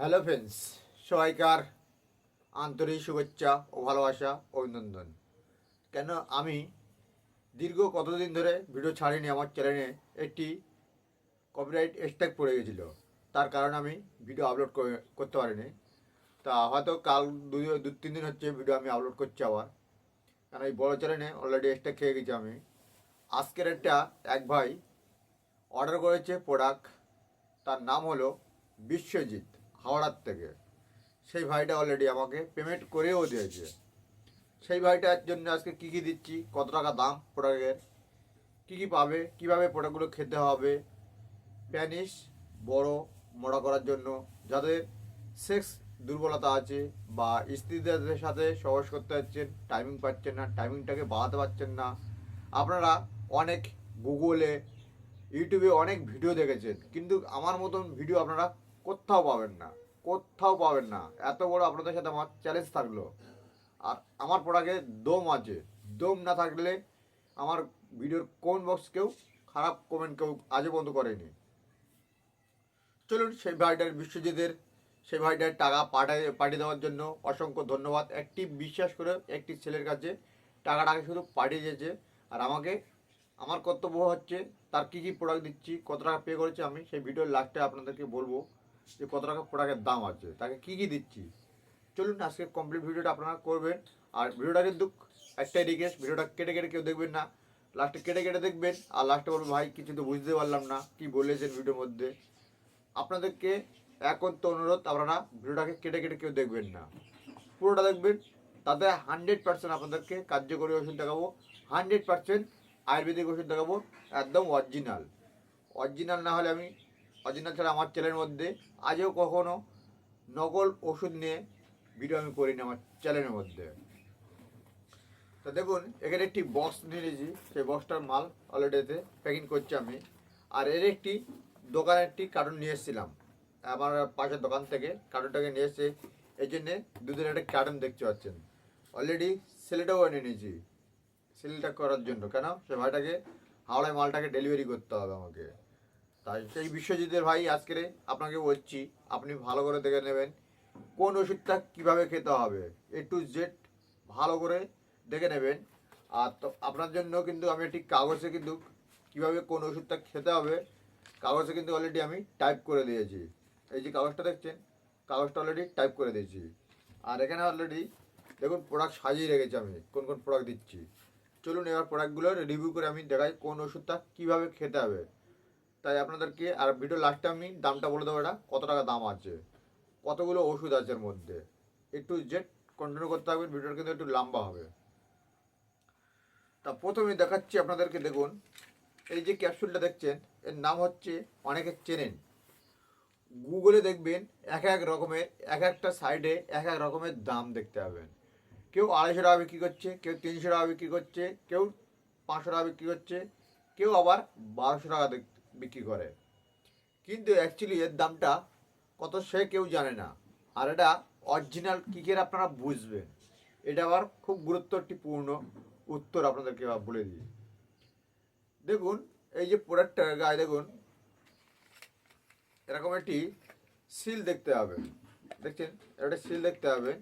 Hello friends সবাইকার আন্তরিক শুভেচ্ছা ও ভালোবাসা, অভিনন্দন। কেন আমি দীর্ঘ কতদিন ধরে ভিডিও ছাড়িনি আমার চ্যানেলে একটি কপিরাইট স্ট্রাইক পড়ে গেছিল। তার কারণে আমি ভিডিও আপলোড করে- করতে পারিনি। তা হয়তো কাল দুই, দু, তিন দিন হচ্ছে ভিডিও আমি আপলোড করছি আবার। কারণ এই বড় চ্যানেলে অলরেডি স্ট্রাইক খেয়ে গেছি আমি। আজকের একটা এক ভাই অর্ডার করেছে প্রোডাক্ট তার নাম হলো বিশ্বজিৎ। হাওড়ার থেকে। সেই ভাইটা অলরেডি আমাকে পেমেন্ট করেও দিয়েছে। সেই ভাইটার জন্য আজকে কী কী দিচ্ছি, কত টাকা দাম প্রোডাক্টের কী কী পাবে, কীভাবে প্রোডাক্টগুলো খেতে হবে প্যানিস বড় মোড়া করার জন্য, যাদের সেক্স দুর্বলতা আছে বা স্ত্রীদের সাথে সহজ করতে পারছেন টাইমিং পাচ্ছেন না টাইমিংটাকে বাড়াতে পারছেন না, আপনারা অনেক গুগলে ইউটিউবে অনেক ভিডিও দেখেছেন। কিন্তু আমার মতন ভিডিও আপনারা কোথাও পাবেন না, কোথাও পাবেন না। এত বড় আপনাদের সাথে আমার চ্যালেঞ্জ থাকল। আর আমার প্রোডাক্টে দম আছে। দম না থাকলে আমার ভিডিওর কোন বক্স কেউ, খারাপ কমেন্ট কেউ আজও বন্ধ করেনি। চলুন সেই ভাইটার বিশ্বজিতের, সেই ভাইটার টাকা পাঠায় পাঠিয়ে দেওয়ার জন্য অসংখ্য ধন্যবাদ। একটি বিশ্বাস করে একটি ছেলের কাছে টাকাটাকে শুধু পাঠিয়ে দিয়েছে। আর আমাকে, আমার কর্তব্য হচ্ছে তার কী কী প্রোডাক্ট দিচ্ছি, কত টাকা পে করেছি আমি সেই ভিডিওর লাস্টে আপনাদেরকে বলব। যে কত টাকা প্রোডাক্টের দাম আছে, তাকে কী কী দিচ্ছি? চলুন আজকে কমপ্লিট ভিডিওটা আপনারা করবেন। আর ভিডিওটা কিন্তু একটাই রিকোয়েস্ট ভিডিওটা কেটে কেটে কেউ দেখবেন না। লাস্টে কেটে কেটে দেখবেন, আর লাস্টে বলব, ভাই, কিছু তো বুঝতে পারলাম না, কি বলেছেন ভিডিওর মধ্যে? আপনাদেরকে একন্ত অনুরোধ, আপনারা ভিডিওটাকে কেটে কেটে কেউ দেখবেন না। পুরোটা দেখবেন, তাতে হান্ড্রেড পার্সেন্ট আপনাদেরকে কার্যকরী ওষুধ দেখাবো। হান্ড্রেড পার্সেন্ট আয়ুর্বেদিক ওষুধ দেখাবো, একদম অরিজিনাল অরিজিনাল না হলে আমি অরিজিনাল ছাড়া আমার চ্যানেলের মধ্যে আজও কখনো নকল ওষুধ নিয়ে ভিডিও আমি করিনি আমার চ্যানেলের মধ্যে। তো দেখুন, এখানে একটি বক্স নিয়ে নিয়েছি। সেই বক্সটার মাল অলরেডিতে প্যাকিং করছি আমি। আর এর একটি দোকানের একটি কার্টুন নিয়ে এসেছিলাম। আমার পাশের দোকান থেকে কার্টুনটাকে নিয়ে এসে এই জন্যে দুধের একটা কার্টুন দেখতে পাচ্ছেন। অলরেডি সেলটাও এনে নিয়েছি। সেলটা করার জন্য। কেন? সে ভাইটাকে হাওড়ায় মালটাকে ডেলিভারি করতে হবে আমাকে। সেই বিশ্বজিতের ভাই আজকে আপনাকে বলছি, আপনি ভালো করে দেখে নেবেন কোন ওষুধটা কীভাবে খেতে হবে। এ টু জেড ভালো করে দেখে নেবেন। আর তো আপনার জন্য কিন্তু আমি একটি কাগজে কিন্তু কীভাবে কোন ওষুধটা খেতে হবে, কাগজে কিন্তু অলরেডি আমি টাইপ করে দিয়েছি। এই যে কাগজটা দেখছেন, কাগজটা অলরেডি টাইপ করে দিয়েছি। আর এখানে অলরেডি দেখুন প্রোডাক্ট সাজিয়ে রেখেছি আমি, কোন কোন প্রোডাক্ট দিচ্ছি। চলুন এবার প্রোডাক্টগুলোর রিভিউ করে আমি দেখাই কোন ওষুধটা কীভাবে খেতে হবে। তাই আপনাদেরকে আর ভিডিও লাস্টে আমি দামটা বলে দেবো এটা, কত টাকা দাম আছে? কতগুলো ওষুধ আছে এর মধ্যে? একটু জেট কন্টিনিউ করতে হবে ভিডিওটা কিন্তু একটু লম্বা হবে। তা প্রথমে দেখাচ্ছি আপনাদেরকে, দেখুন, এই যে ক্যাপসুলটা দেখছেন, এর নাম হচ্ছে অনেকে চেনেন। গুগলে দেখবেন, এক এক রকমের, এক একটা সাইডে এক এক রকমের দাম দেখতে পাবেন। কেউ আড়াইশো টাকা বিক্রি করছে, কেউ তিনশো টাকা বিক্রি করছে, কেউ পাঁচশো টাকা বিক্রি করছে, কেউ আবার বারোশো টাকা দেক- বিক্রি করে। কিন্তু অ্যাকচুয়ালি এর দামটা কত সে কেউ জানে না। আর এটা অরিজিনাল কী করে আপনারা বুঝবেন। এটা আবার খুব গুরুত্ব একটি পূর্ণ উত্তর আপনাদেরকে বলে দিই। দেখুন, এই যে প্রোডাক্টটার গায়ে দেখুন, এরকম একটি সিল দেখতে হবে। দেখছেন? একটা সিল দেখতে হবে।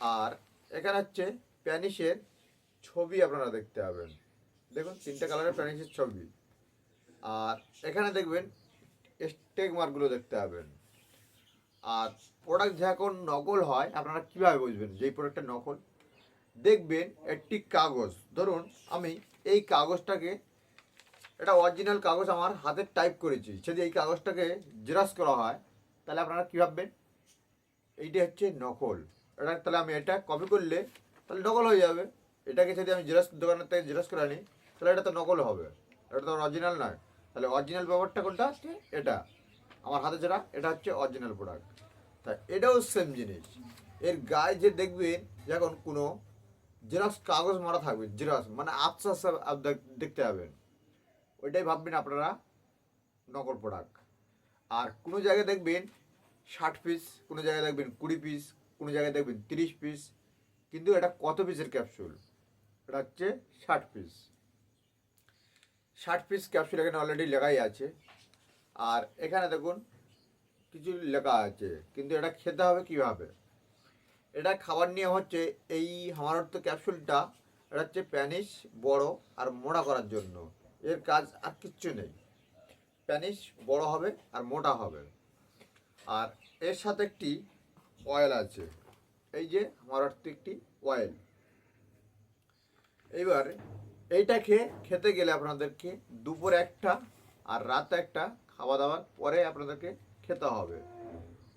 আর এখানে হচ্ছে প্যানিসের ছবি আপনারা দেখতে পাবেন। দেখুন, তিনটে কালারের প্যানিসের ছবি। আর এখানে দেখবেন স্টেক মার্কগুলো দেখতে পাবেন। আর প্রোডাক্ট যখন নকল হয়, আপনারা কীভাবে বুঝবেন যেই প্রোডাক্টটা নকল? দেখবেন একটি কাগজ। ধরুন, আমি এই কাগজটাকে, এটা অরিজিনাল কাগজ আমার হাতে টাইপ করেছি। যদি এই কাগজটাকে জেরক্স করা হয়, তাহলে আপনারা কী ভাববেন? এইটা হচ্ছে নকল। এটা তাহলে আমি এটা কপি করলে তাহলে নকল হয়ে যাবে। এটাকে যদি আমি জেরক্স দোকানের থেকে জেরক্স করে আনি, তাহলে এটা তো নকল হবে। এটা তো অরিজিনাল নয়। তাহলে অরিজিনাল ব্যাপারটা কোনটা? এটা। আমার হাতে যেটা, এটা হচ্ছে অরিজিনাল প্রোডাক্ট তা এটাও সেম জিনিস। এর গায়ে যে দেখবেন, যখন কোনো জেরক্স কাগজ মারা থাকবে জেরক্স মানে আবসা দেখতে পাবেন। ওইটাই ভাববেন আপনারা, নকল প্রোডাক্ট আর কোনো জায়গায় দেখবেন, ষাট পিস কোনো জায়গায় দেখবেন কুড়ি পিস কোনো জায়গায় দেখবেন তিরিশ পিস কিন্তু এটা কত পিসের ক্যাপসুল এটা হচ্ছে ষাট পিস ষাট পিস ক্যাপসুল এখানে অলরেডি লেখাই আছে। আর এখানে দেখুন, কিছু লেখা আছে, কিন্তু এটা খেতে হবে কীভাবে? এটা খাবার নিয়ে হচ্ছে এই আমার অর্থ ক্যাপসুলটা এটা হচ্ছে প্যানিস বড় আর মোটা করার জন্য। এর কাজ আর কিচ্ছু নেই। প্যানিস বড় হবে আর মোটা হবে। আর এর সাথে একটি অয়েল আছে। এই যে আমার একটি অয়েল এইবার এইটা খেয়ে খেতে গেলে আপনাদেরকে দুপুর একটা আর রাত একটা খাওয়া দাওয়ার পরে আপনাদেরকে খেতে হবে।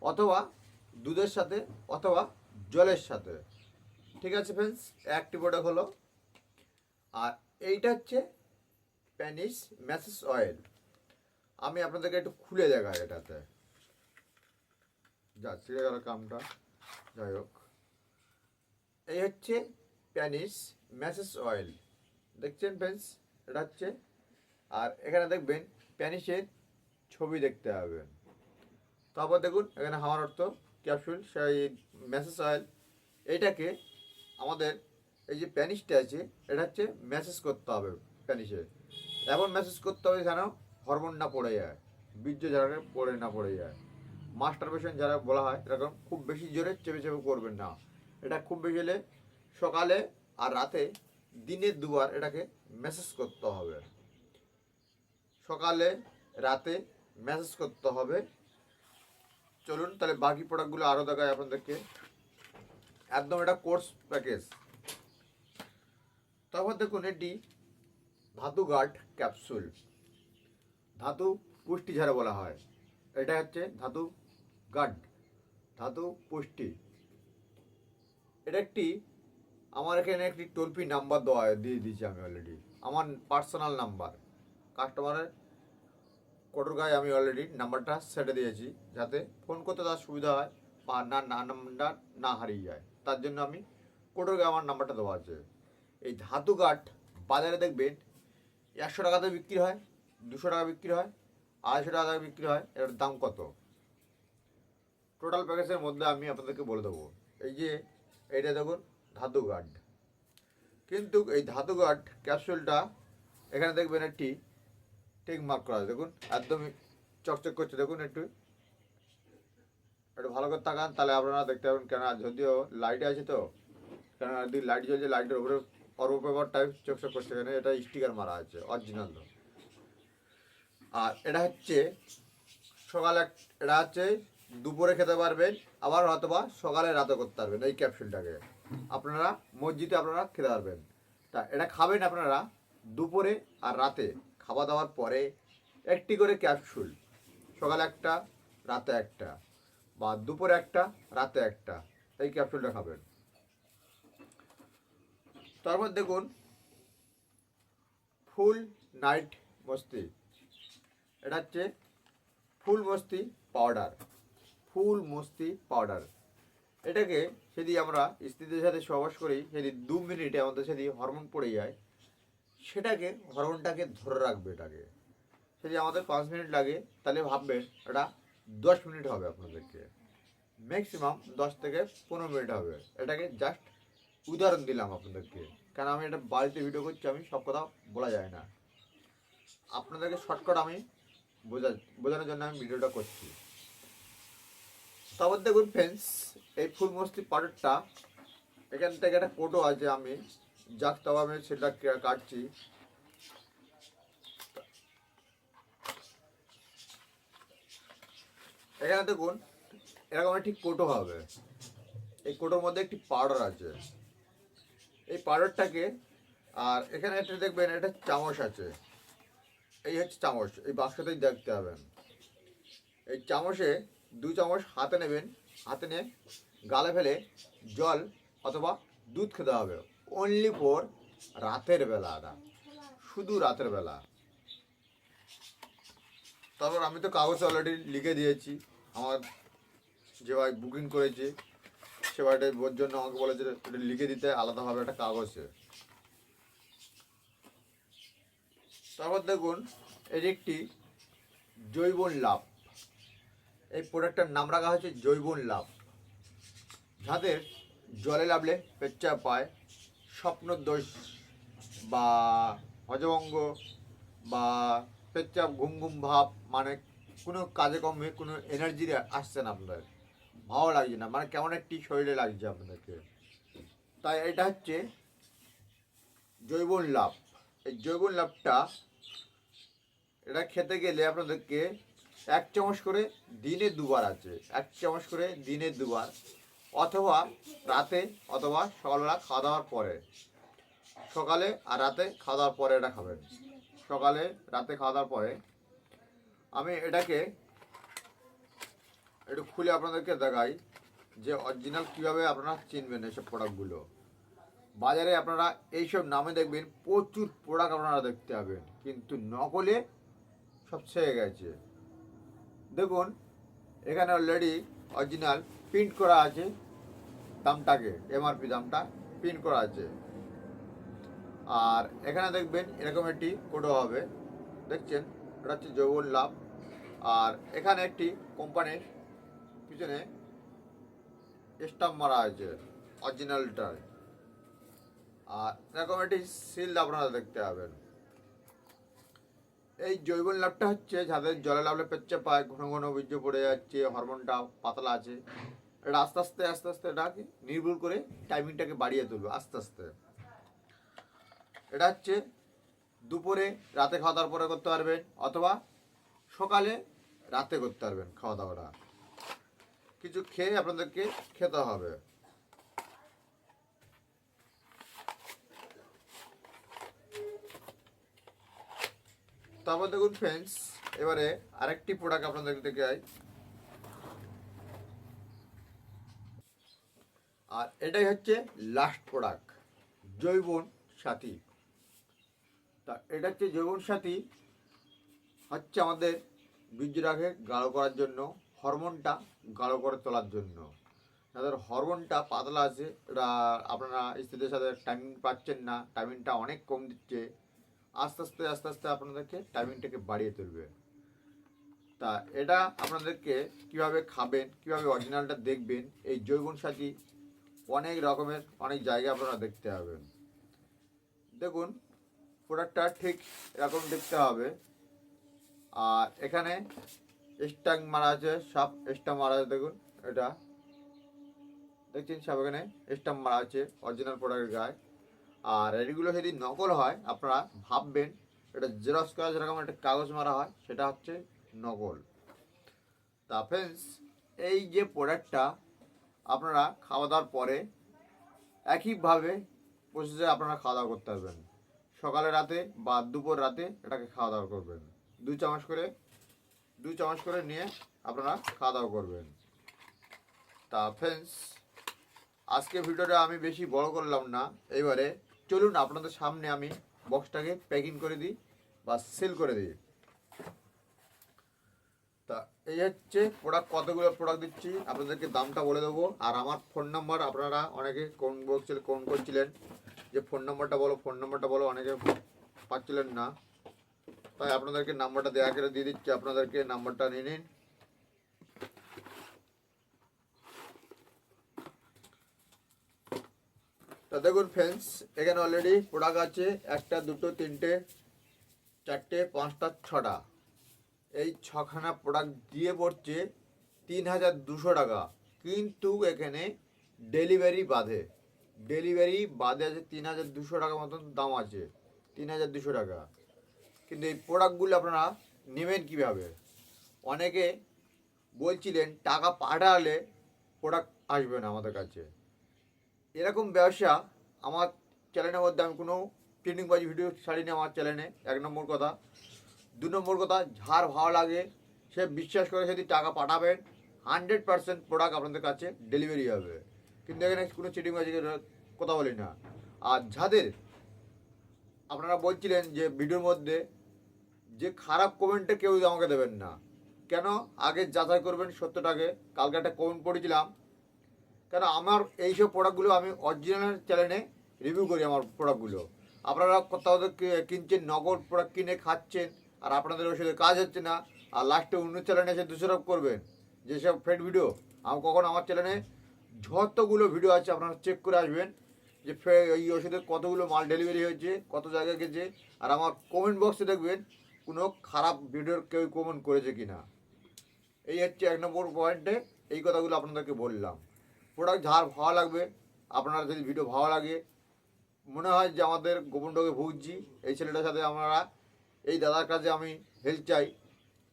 অথবা দুধের সাথে অথবা জলের সাথে। ঠিক আছে ফ্রেন্ডস একটি প্রোডাক্ট হলো। আর এইটা হচ্ছে প্যানিস ম্যাসেজ অয়েল আমি আপনাদেরকে একটু খুলে দেখাই এটাতে। যা, ছিঁড়ে গেল কামটা। যাই হোক। এই হচ্ছে প্যানিস ম্যাসেজ অয়েল দেখছেন ফ্রেন্ডস এটা হচ্ছে আর এখানে দেখবেন প্যানিসের ছবি দেখতে হবে। তারপর দেখুন, এখানে হাওয়ার অর্থ ক্যাপসুল সেই ম্যাসেজ অয়েল এইটাকে আমাদের এই যে প্যানিসটা আছে, এটা হচ্ছে ম্যাসেজ করতে হবে প্যানিসে এমন ম্যাসেজ করতে হবে যেন হরমোন না পড়ে যায়, বীর্য যারা পড়ে না পড়ে যায়। মাস্টার পেশেন্ট যারা বলা হয়, এরকম খুব বেশি জোরে চেপে চেপে করবেন না। এটা খুব বেশি হলে সকালে আর রাতে দিনে দুবার এটাকে মেসেজ করতে হবে। সকালে, রাতে মেসেজ করতে হবে। চলুন তাহলে বাকি প্রোডাক্টগুলো আরও দেখায় আপনাদেরকে। একদম এটা কোর্স প্যাকেজ তারপর দেখুন এটি ধাতু গার্ড ক্যাপসুল ধাতু পুষ্টি যারা বলা হয়, এটা হচ্ছে ধাতু গার্ড ধাতু পুষ্টি। এটা একটি আমার এখানে একটি টোল ফ্রি নাম্বার দেওয়া দিয়ে দিয়েছি আমি অলরেডি আমার পার্সোনাল নাম্বার কাস্টমারের কোটোর গায়ে আমি অলরেডি নাম্বারটা সেটে দিয়েছি, যাতে ফোন করতে তার সুবিধা হয়, বা না না না হারিয়ে যায়। তার জন্য আমি কোটোর গায়ে আমার নাম্বারটা দেওয়া আছে। এই ধাতু কাঠ বাজারে দেখবেন, একশো টাকাতে বিক্রি হয়, দুশো টাকা বিক্রি হয়, আড়াইশো টাকা বিক্রি হয় এটার দাম কত? টোটাল প্যাকেজের মধ্যে আমি আপনাদেরকে বলে দেবো। এই যে, এইটা দেখুন ধাতু গার্ড কিন্তু এই ধাতু গার্ড ক্যাপসুলটা এখানে দেখবেন একটি টিক মার্ক করা আছে। দেখুন, একদমই চকচক করছে। দেখুন একটু একটু ভালো করে তাকান, তাহলে আপনারা দেখতে পাবেন কেন যদিও লাইট আছে তো কেন যদি লাইট জ্বলছে লাইটের উপরে অর্ব পেপার টাইপ চকচক করছে এখানে, এটা স্টিকার মারা আছে অরিজিনাল আর এটা হচ্ছে সকালে এক- এটা হচ্ছে দুপুরে খেতে পারবেন, আবার হয়তোবা সকালে রাতে করতে পারবেন এই ক্যাপসুলটাকে আপনারা মসজিদে আপনারা খেতে পারবেন। তা এটা খাবেন আপনারা দুপুরে আর রাতে। খাওয়া দাওয়ার পরে একটি করে ক্যাপসুল। সকালে একটা, রাতে একটা বা দুপুরে একটা, রাতে একটা। এই ক্যাপসুলটা খাবেন। তারপর দেখুন, ফুল নাইট মস্তি। এটা হচ্ছে ফুল মস্তি পাউডার। ফুল মস্তি পাউডার। এটাকে যদি আমরা স্ত্রীদের সাথে সহবাস করি যদি দু মিনিটে আমাদের যদি হরমোন পড়ে যায়, সেটাকে হরমোনটাকে ধরে রাখবে এটাকে। যদি আমাদের পাঁচ মিনিট লাগে, তাহলে ভাববেন এটা দশ মিনিট হবে আপনাদেরকে। ম্যাক্সিমাম দশ থেকে পনেরো মিনিট হবে। এটাকে জাস্ট উদাহরণ দিলাম আপনাদেরকে। কারণ আমি এটা বাড়িতে ভিডিও করছি, আমি সব কথা বলা যায় না। আপনাদেরকে শর্টকাট আমি বোঝা বোঝানোর জন্য আমি ভিডিওটা করছি। তারপর দেখুন ফ্রেন্ডস এই ফুল মস্তি পাউডারটা এখান থেকে একটা কোটো আছে আমি, যাক তাও আমি সেটা কাটছি। এখানে দেখুন, এরকম একটি কোটো হবে। এই কোটোর মধ্যে একটি পাউডার আছে। এই পাউডারটাকে আর এখানে একটা দেখবেন, একটা চামচ আছে। এই হচ্ছে চামচ, এই বাক্সতেই দেখতে হবে। এই চামচে দু চামচ হাতে নেবেন, হাতে নিয়ে গালে ফেলে জল অথবা দুধ খেতে হবে। অনলি ফোর রাতের বেলাটা শুধু রাতের বেলা। তারপর আমি তো কাগজে অলরেডি লিখে দিয়েছি। আমার যে ভাই বুকিং করেছে, সে ভাইটা ওর জন্য আমাকে বলেছে এটা লিখে দিতে, আলাদাভাবে একটা কাগজে। তারপর দেখুন, এর একটি জৈবন লাভ। এই প্রোডাক্টটার নাম রাখা হয়েছে জৈবন লাভ। যাদের জলে লাভলে পেচ্চা পায় স্বপ্নদোষ বা হজভঙ্গ বা পেচ্চাপ ঘুম ঘুম ভাব মানে কোনো কাজে কমে কোনো এনার্জি আসছে না আপনাদের। ভালো লাগছে না মানে কেমন একটি শরীরে লাগছে আপনাদেরকে। তাই এটা হচ্ছে জৈবন লাভ। এই জৈবন লাভটা, এটা খেতে গেলে আপনাদেরকে এক চামচ করে দিনে দুবার আছে। এক চামচ করে দিনে দুবার। অথবা রাতে অথবা সকালবেলা খাওয়া দাওয়ার পরে। সকালে আর রাতে খাওয়া দাওয়ার পরে এটা খাবেন। সকালে, রাতে খাওয়া দাওয়ার পরে আমি এটাকে একটু খুলে আপনাদেরকে দেখাই যে অরিজিনাল কীভাবে আপনারা চিনবেন এইসব প্রোডাক্টগুলো বাজারে আপনারা এইসব নামে দেখবেন, প্রচুর প্রোডাক্ট আপনারা দেখতে পাবেন। কিন্তু নকলে সব ছেয়ে গেছে। দেখুন, এখানে অলরেডি অরিজিনাল প্রিন্ট করা আছে দামটাকে এমআরপি দামটা প্রিন্ট করা আছে। আর এখানে দেখবেন এরকম একটি কোডও হবে, দেখছেন? এটা হচ্ছে যৌবন লাভ। আর এখানে একটি কোম্পানির পিছনে স্টাম্প মারা আছে অরিজিনালটার আর এরকম একটি সিল আপনারা দেখতে পাবেন। এই জৈব লাভটা হচ্ছে, যাদের জলে লাভলে পেচ্ছে পায়, ঘন ঘন বীর্য পড়ে যাচ্ছে, হরমোনটা পাতলা আছে, এটা আস্তে আস্তে আস্তে আস্তে এটাকে নির্ভুল করে টাইমিংটাকে বাড়িয়ে তুলবে, আস্তে আস্তে। এটা হচ্ছে দুপুরে রাতে খাওয়া দাওয়ার পরে করতে পারবেন, অথবা সকালে রাতে করতে পারবেন খাওয়া দাওয়াটা। কিছু খেয়ে আপনাদেরকে খেতে হবে। তারপর দেখুন ফ্রেন্ডস এবারে আরেকটি প্রোডাক্ট আপনাদের দেখাই। আর এটাই হচ্ছে লাস্ট প্রোডাক্ট জৈবন সাথী। তা এটা হচ্ছে জৈবন সাথী, হচ্ছে আমাদের বীর্যটাকে গাঢ় করার জন্য, হরমোনটা গাঢ় করে তোলার জন্য। তাদের হরমোনটা পাতলা আছে এটা আপনারা স্ত্রীদের সাথে টাইমিং পাচ্ছেন না টাইমিংটা অনেক কম দিচ্ছে। আস্তে আস্তে আস্তে আস্তে আপনাদেরকে টাইমিংটাকে বাড়িয়ে তুলবে। তা এটা আপনাদেরকে কীভাবে খাবেন, কীভাবে অরিজিনালটা দেখবেন, এই জৈবন সাথী অনেক রকমের, অনেক জায়গায় আপনারা দেখতে পাবেন। দেখুন প্রোডাক্টটা ঠিক এরকম দেখতে হবে। আর এখানে স্টাং মারা আছে, সাপ স্টাম্প মারা আছে, দেখুন, এটা। দেখছেন সব এখানে স্টাম্প মারা আছে অরিজিনাল প্রোডাক্টের গায়ে। আর এগুলো যদি নকল হয়, আপনারা ভাববেন এটা জেরক্স করা যেরকম একটা কাগজ মারা হয়, সেটা হচ্ছে নকল। তা ফ্রেন্ডস এই যে প্রোডাক্টটা আপনারা খাওয়া দাওয়ার পরে একইভাবে প্রসেসে আপনারা খাওয়া দাওয়া করতে পারবেন। সকালে রাতে বা দুপুর রাতে এটাকে খাওয়া দাওয়া করবেন। দু চামচ করে দু চামচ করে নিয়ে আপনারা খাওয়া দাওয়া করবেন। তা ফ্রেন্ডস আজকে ভিডিওটা আমি বেশি বড় করলাম না, এবারে চলুন আপনাদের সামনে আমি বক্সটাকে প্যাকিং করে দিই বা সেল করে দিই। তা এই হচ্ছে প্রোডাক্ট কতগুলো প্রোডাক্ট দিচ্ছি, আপনাদেরকে দামটা বলে দেবো। আর আমার ফোন নাম্বার আপনারা অনেকে কোন বলছিলেন কোন করছিলেন? যে ফোন নাম্বারটা বলো ফোন নাম্বারটা বলো, অনেকে পাচ্ছিলেন না। তাই আপনাদেরকে নাম্বারটা দেওয়া করে দিয়ে দিচ্ছি, আপনাদেরকে নাম্বারটা নিয়ে নিন। দেখুন ফ্রেন্ডস এখানে অলরেডি প্রোডাক্ট আছে, একটা, দুটো, তিনটে, চারটে, পাঁচটা, ছটা। এই ছখানা প্রোডাক্ট দিয়ে পড়ছে তিন হাজার দুশো টাকা। কিন্তু এখানে ডেলিভারি বাদে। ডেলিভারি বাদে আছে তিন হাজার দুশো টাকা মতন দাম আছে। তিন হাজার দুশো টাকা। কিন্তু এই প্রোডাক্টগুলো আপনারা নেবেন কীভাবে? অনেকে বলছিলেন, টাকা পাঠালে প্রোডাক্ট আসবে না আমাদের কাছে। এরকম ব্যবসা আমার চ্যানেলের মধ্যে আমি কোনো ট্রেনিংবাজি ভিডিও ছাড়িনি আমার চ্যানেলে এক নম্বর কথা। দু নম্বর কথা, যার ভালো লাগে, সে বিশ্বাস করে যদি টাকা পাঠাবেন হান্ড্রেড পার্সেন্ট প্রোডাক্ট আপনাদের কাছে ডেলিভারি হবে। কিন্তু এখানে কোনো চিটিংবাজি কথা বলি না। আর যাদের, আপনারা বলছিলেন যে ভিডিওর মধ্যে যে খারাপ কমেন্টে কেউ আমাকে দেবেন না। কেন? আগে যাচাই করবেন সত্যটাকে। কালকে একটা কমেন্ট পড়েছিলাম কেন আমার এইসব প্রোডাক্টগুলো আমি অরিজিনাল চ্যানেলে রিভিউ করি আমার প্রোডাক্টগুলো আপনারা কোথাও কিনছেন, নগদ প্রোডাক্ট কিনে খাচ্ছেন, আর আপনাদের ওষুধে কাজ হচ্ছে না, আর লাস্টে অন্য চ্যানেলে এসে দোষারোপ করবেন যেসব ফেড ভিডিও আমি, কখন আমার চ্যানেলে যতগুলো ভিডিও আছে আপনারা চেক করে আসবেন, যে ফে- এই ওষুধে কতগুলো মাল ডেলিভারি হয়েছে, কত জায়গায় গেছে, আর আমার কমেন্ট বক্সে দেখবেন কোনো খারাপ ভিডিওর কেউ কমেন্ট করেছে কি না এই হচ্ছে এক নম্বর পয়েন্টে এই কথাগুলো আপনাদেরকে বললাম। প্রোডাক্ট যার ভালো লাগবে, আপনারা যদি ভিডিও ভালো লাগে, মনে হয় যে আমাদের গোপন রোগে ভুগছি, এই ছেলেটার সাথে আপনারা এই দাদার কাছে আমি হেল্প চাই।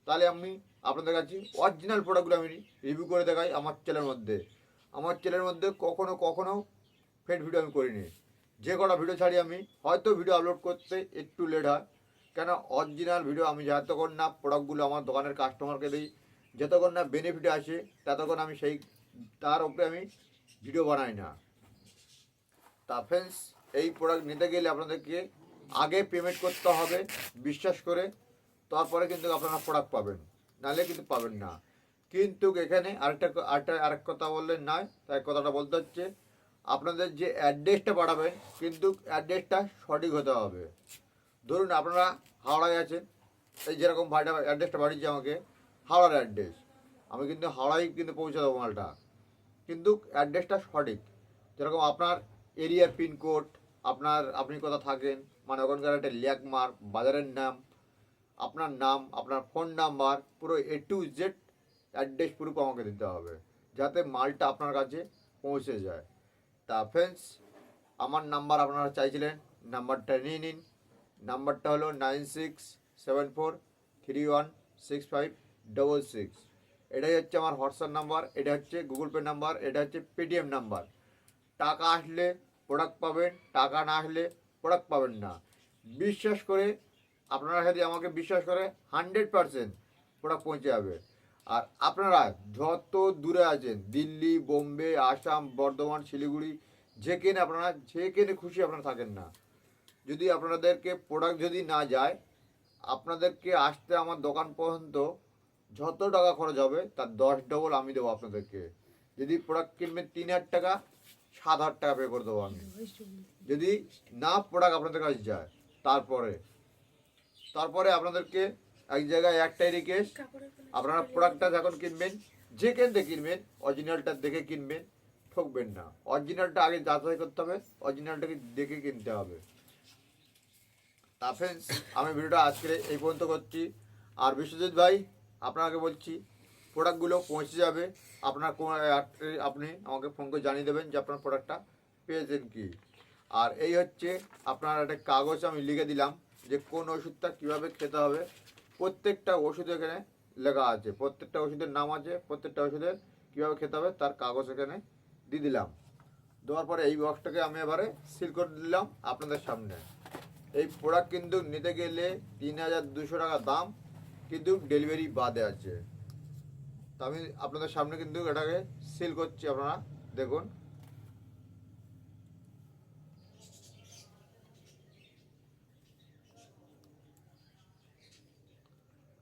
তাহলে আমি আপনাদের কাছে অরিজিনাল প্রোডাক্টগুলো আমি রিভিউ করে দেখাই আমার চ্যানেলের মধ্যে। আমার চ্যানেলের মধ্যে কখনো কখনো ফেড ভিডিও আমি করিনি। যে কটা ভিডিও ছাড়ি আমি, হয়তো ভিডিও আপলোড করতে একটু লেট হয়। কেন অরিজিনাল ভিডিও আমি যতক্ষণ না প্রোডাক্টগুলো আমার দোকানের কাস্টমারকে দিই, যতক্ষণ না বেনিফিট আসে, ততক্ষণ আমি সেই তার উপরে আমি ভিডিও বানাই না। তা ফ্রেন্ডস এই প্রোডাক্ট নিতে গেলে আপনাদেরকে আগে পেমেন্ট করতে হবে, বিশ্বাস করে, তারপরে কিন্তু আপনারা প্রোডাক্ট পাবেন। নাহলে কিন্তু পাবেন না। কিন্তু এখানে আরেকটা আরেকটা আরেক কথা বললেন নয় তাই কথাটা বলতে হচ্ছে, আপনাদের যে অ্যাড্রেসটা পাঠাবেন কিন্তু অ্যাড্রেসটা সঠিক হতে হবে। ধরুন আপনারা হাওড়ায় আছেন, এই যেরকম ভাইটা অ্যাড্রেসটা পাঠিয়েছে আমাকে, হাওড়ার অ্যাড্রেস আমি কিন্তু হাওড়ায় কিন্তু পৌঁছে দেবো মালটা। কিন্তু অ্যাড্রেসটা সঠিক। যেরকম আপনার এরিয়ার পিনকোড আপনার আপনি কোথা থাকেন মানে ওখানকার একটা ল্যাকমার্ক, বাজারের নাম, আপনার নাম, আপনার ফোন নাম্বার, পুরো A to Z address proof আমাকে দিতে হবে, যাতে মালটা আপনার কাছে পৌঁছে যায়। তা ফ্রেন্ডস আমার নাম্বার আপনারা চাইছিলেন, নাম্বারটা নিয়ে নিন। নাম্বারটা হলো nine six seven four three one six five double six এটাই হচ্ছে আমার হোয়াটসঅ্যাপ নাম্বার, এটা হচ্ছে গুগল পে নাম্বার, এটা হচ্ছে পেটিএম নাম্বার। টাকা আসলে প্রোডাক্ট পাবেন, টাকা না আসলে প্রোডাক্ট পাবেন না। বিশ্বাস করে, আপনারা যদি আমাকে বিশ্বাস করে হান্ড্রেড পারসেন্ট প্রোডাক্ট পৌঁছে যাবে। আর আপনারা যত দূরে আছেন, দিল্লি, বোম্বে, আসাম, বর্ধমান, শিলিগুড়ি যেখানে আপনারা যেখানে খুশি আপনারা থাকেন না। যদি আপনাদেরকে প্রোডাক্ট যদি না যায়, আপনাদেরকে আসতে আমার দোকান পর্যন্ত যত টাকা খরচ হবে, তার দশ ডবল আমি দেবো আপনাদেরকে। যদি প্রোডাক্ট কিনবেন তিন হাজার টাকা, সাত হাজার টাকা পে করে দেবো আমি। যদি না প্রোডাক্ট আপনাদের কাছে যায়, তারপরে। তারপরে আপনাদেরকে এক জায়গায় একটাই রিকোয়েস্ট আপনারা প্রোডাক্টটা যখন কিনবেন যেখান থেকে কিনবেন অরিজিনালটা দেখে কিনবেন, ঠকবেন না। অরিজিনালটা আগে যাচাই করতে হবে অরিজিনালটাকে দেখে কিনতে হবে। তা ফ্রেন্ডস আমি ভিডিওটা আজকে এই পর্যন্ত করছি। আর বিশ্বজিৎ ভাই আপনাকে বলছি প্রোডাক্টগুলো পৌঁছে যাবে। আপনার কোন আপনি আমাকে ফোন করে জানিয়ে দেবেন যে আপনার প্রোডাক্টটা পেয়েছেন কি। আর এই হচ্ছে আপনার একটা কাগজ আমি লিখে দিলাম যে কোন ওষুধটা কীভাবে খেতে হবে। প্রত্যেকটা ওষুধ এখানে লেখা আছে। প্রত্যেকটা ওষুধের নাম আছে, প্রত্যেকটা ওষুধের কীভাবে খেতে হবে তার কাগজ এখানে দিয়ে দিলাম। দেওয়ার পরে এই বক্সটাকে আমি এবারে সিল করে দিলাম আপনাদের সামনে। এই প্রোডাক্ট কিন্তু নিতে গেলে তিন হাজার দুশো টাকা দাম। কিন্তু ডেলিভারি বাদে আছে। তো আমি আপনাদের সামনে কিন্তু এটাকে সিল করছি আপনারা, দেখুন।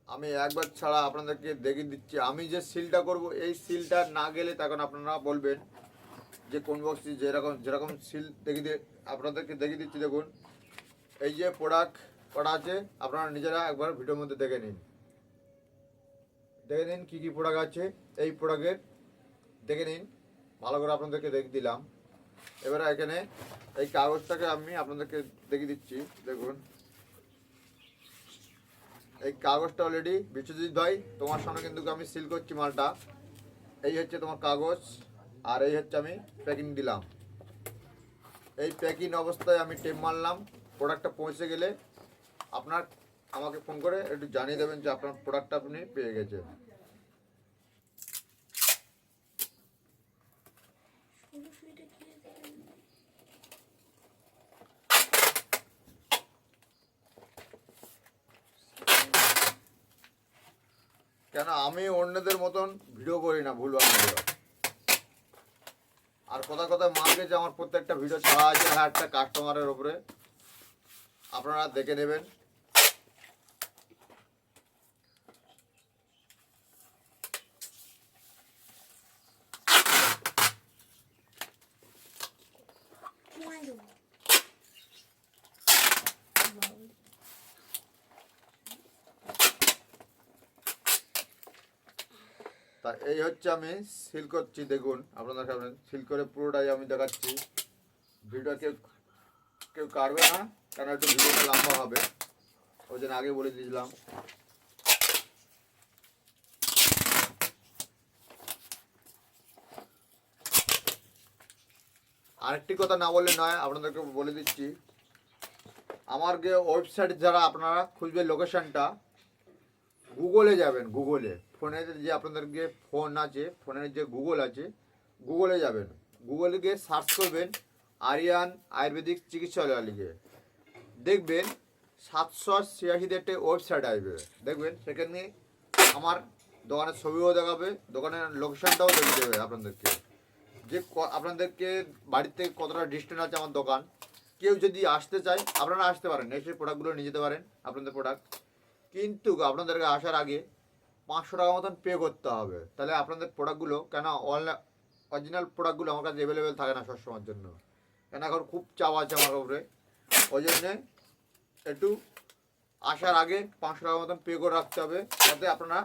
আমি একবার ছাড়া আপনাদেরকে দেখিয়ে দিচ্ছি, আমি যে সিলটা করব, এই সিলটা না গেলে তখন আপনারা বলবেন যে কোন বক্সটি যেরকম যেরকম সিল দেখিয়ে আপনাদেরকে দেখিয়ে দিচ্ছি, দেখুন। এই যে প্রোডাক্ট করা আছে, আপনারা নিজেরা একবার ভিডিওর মধ্যে দেখে নিন। দেখে নিন কী কী প্রোডাক্ট আছে। এই প্রোডাক্টের দেখে নিন। ভালো করে আপনাদেরকে দেখে, দিলাম। এবারে এখানে এই কাগজটাকে আমি আপনাদেরকে দেখিয়ে দিচ্ছি। দেখুন। এই কাগজটা অলরেডি বিশ্বজিৎ ভাই, তোমার সামনে কিন্তু আমি সিল করছি মালটা। এই হচ্ছে তোমার কাগজ, আর এই হচ্ছে আমি প্যাকিং দিলাম। এই প্যাকিং অবস্থায় আমি টেপ মারলাম। প্রোডাক্টটা পৌঁছে গেলে আপনার আমাকে ফোন করে একটু জানিয়ে দেবেন যে আপনার প্রোডাক্টটা আপনি পেয়ে গেছেন। কেন আমি অন্যদের মতন ভিডিও করি না ভুল ভিডিও আর কথা কথা মার গেছে, আমার প্রত্যেকটা ভিডিও ছাড়া আছে একটা কাস্টমারের উপরে। আপনারা দেখে নেবেন। তা এই হচ্ছে আমি সিল করছি, দেখুন, আপনাদের সামনে সিল করে পুরোটাই আমি দেখাচ্ছি। ভিডিও কেউ কেউ কাটবে না কেন একটু ভিডিওটা লম্বা হবে, ওই জন্য আগে বলে দিয়েছিলাম। আরেকটি কথা না বললে নয়, আপনাদেরকে বলে দিচ্ছি। আমার যে ওয়েবসাইট যারা আপনারা খুঁজবে লোকেশানটা গুগলে যাবেন গুগলে ফোনের যে আপনাদের যে ফোন আছে ফোনের যে গুগল আছে গুগলে যাবেন। গুগলে গিয়ে সার্চ করবেন আরিয়ান আয়ুর্বেদিক চিকিৎসালয় লিখে। দেখবেন সাতশো ছিয়াশিতে একটা ওয়েবসাইট আসবে। দেখবেন, সেখানে আমার দোকানের ছবিও দেখাবে, দোকানের লোকেশনটাও দেখে দেবে আপনাদেরকে। যে আপনাদেরকে বাড়ির থেকে কতটা ডিস্টেন্স আছে আমার দোকান। কেউ যদি আসতে চায়, আপনারা আসতে পারেন, এসে প্রোডাক্টগুলো নিয়ে যেতে পারেন, আপনাদের প্রোডাক্ট কিন্তু আপনাদেরকে আসার আগে পাঁচশো টাকা মতন পে করতে হবে। তাহলে আপনাদের প্রোডাক্টগুলো কেন অনলাইন অরিজিনাল প্রোডাক্টগুলো আমার কাছে অ্যাভেলেবেল থাকে না সবসময়ের জন্য। কেন এখন খুব চাপ আছে আমার উপরে। ওই জন্যে একটু আসার আগে পাঁচশো টাকা মতন পে করে রাখতে হবে। যাতে আপনারা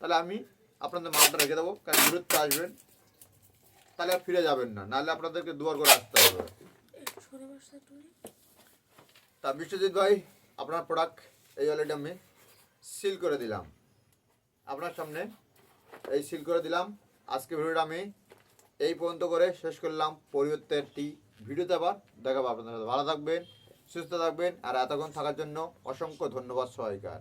তাহলে আমি আপনাদের মালটা রেখে দেবো। কারণ দূরত্ব আসবেন। তাহলে আর ফিরে যাবেন না। নাহলে আপনাদেরকে দুবার করে আসতে হবে। তা বিশ্বজিৎ ভাই আপনার প্রোডাক্ট এই অলরেডি আমি সিল করে দিলাম। আপনার সামনে এই সিল করে দিলাম। আজকে ভিডিওটা আমি এই পর্যন্ত করে শেষ করলাম পরিবর্তে একটি ভিডিওতে আবার দেখাবো আপনাদের। ভালো থাকবেন, সুস্থ থাকবেন, আর এতক্ষণ থাকার জন্য অসংখ্য ধন্যবাদ সবাইকার।